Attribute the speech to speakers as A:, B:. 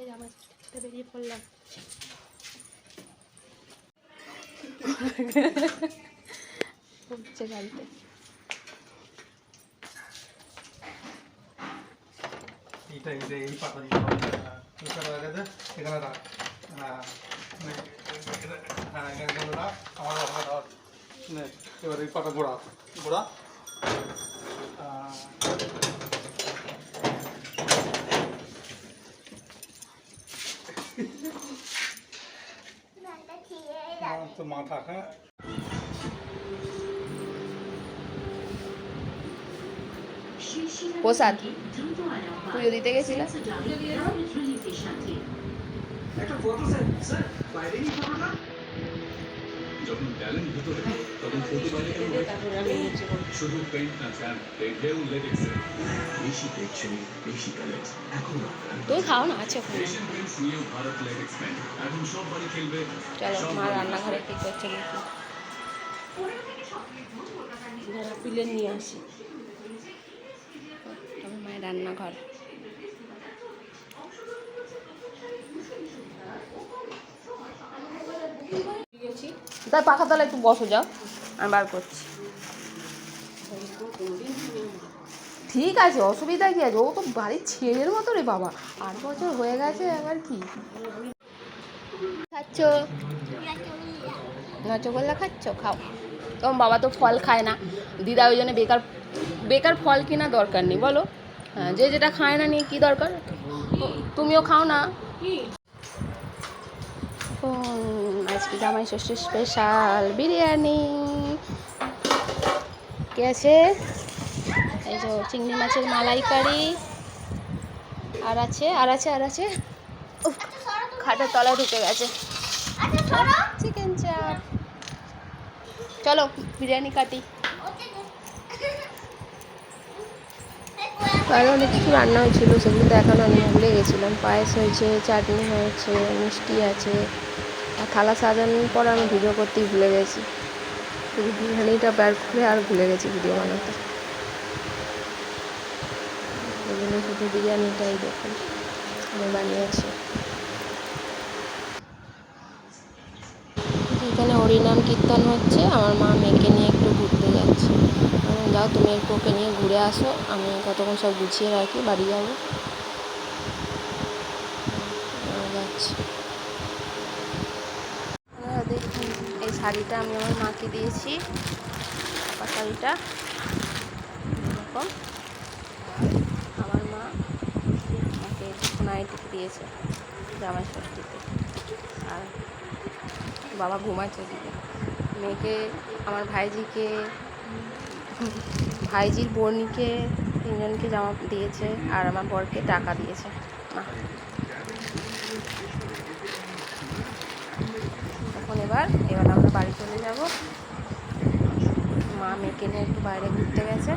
A: থেকে জামা ষষ্ঠীতে বেরিয়ে পড়লাম। উঠছে গাড়িতে।
B: এইটা এইটা এই পাতা দিয়ে এখানে রাখ হ্যাঁ হ্যাঁ এখানে রাখ আমার ওখানে রাখ নে এবার এই পাতা গোড়া গোড়া। তো মাথা হ্যাঁ
A: প্রসাদ পুজো দিতে গেছিলাম
C: যখন ট্যালেন্ট ভিতরে তখন ফটো বাইরে কেন হয়? শুধু পেন্ট না লেটেক্সে বেশি বেশি কালার এখন
A: তুমি খাও না আছে ওখানে
C: Asian Paints new Bharat latex paint এখন সব বাড়ি খেলবে
A: চলো মা রান্নাঘরে কি করছে নাকি? যারা পিলে নিয়ে আসি। আমার মায়ের রান্নাঘর। তাই পাখা তলা একটু বসো যাও। আমি বার করছি। ঠিক আছে অসুবিধা কি আছে? ও তো বাড়ির ছেলের মতো রে বাবা। আট বছর হয়ে গেছে আবার কি? খাচ্ছ? রসগোল্লা খাচ্ছ? খাও। তোমার বাবা তো ফল খায় না। দিদা ওই জন্য বেকার বেকার ফল কেনা দরকার নেই বলো। হ্যাঁ যে যেটা খায় না নিয়ে কী দরকার? তুমিও খাও না? উম, আজকে জামাই ষষ্ঠী স্পেশাল বিরিয়ানি। কে আছে? এই যে চিংড়ি মাছের মালাইকারি। আর আছে আর আছে আর আছে? খাটের তলায় ঢুকে গেছে। চিকেন চাপ চলো, বিরিয়ানি কাটি। আরও অনেক কিছু রান্না হয়েছিল, সেগুলো দেখানো আমি ভুলে গেছিলাম। পায়েস হয়েছে, চাটনি হয়েছে, মিষ্টি আছে। আর থালা সাজানোর পর আমি ভিডিও করতেই ভুলে গেছি। বিরিয়ানিটা বের করে আর ভুলে গেছি ভিডিও বানাতে। ওই জন্য শুধু বিরিয়ানিটাই দেখুন আমি বানিয়েছি। এখানে হরিনাম কীর্তন হচ্ছে, আমার মা মেয়েকে নিয়ে একটু ঘুরতে যাচ্ছে। যাও, তুমি একটু ওকে নিয়ে ঘুরে আসো, আমি কতক্ষণ সব গুছিয়ে রাখি, বাড়ি যাব। যাচ্ছি আপনারা দেখুন এই শাড়িটা আমি আমার মাকে দিয়েছি। ছাপা শাড়িটা। এরকম আমার মা আমাকে নাইটি দিয়েছে জামাই ষষ্ঠীতে। আর বাবা ঘুমাচ্ছে দিকে মেয়েকে, আমার ভাইজিকে, ভাইজির বোনকে, তিনজনকে জামা দিয়েছে আর আমার বরকে টাকা দিয়েছে। মা। এখন এবার এবার বাড়ি চলে যাব। মা মেয়েকে নিয়ে একটু বাইরে ঘুরতে গেছে।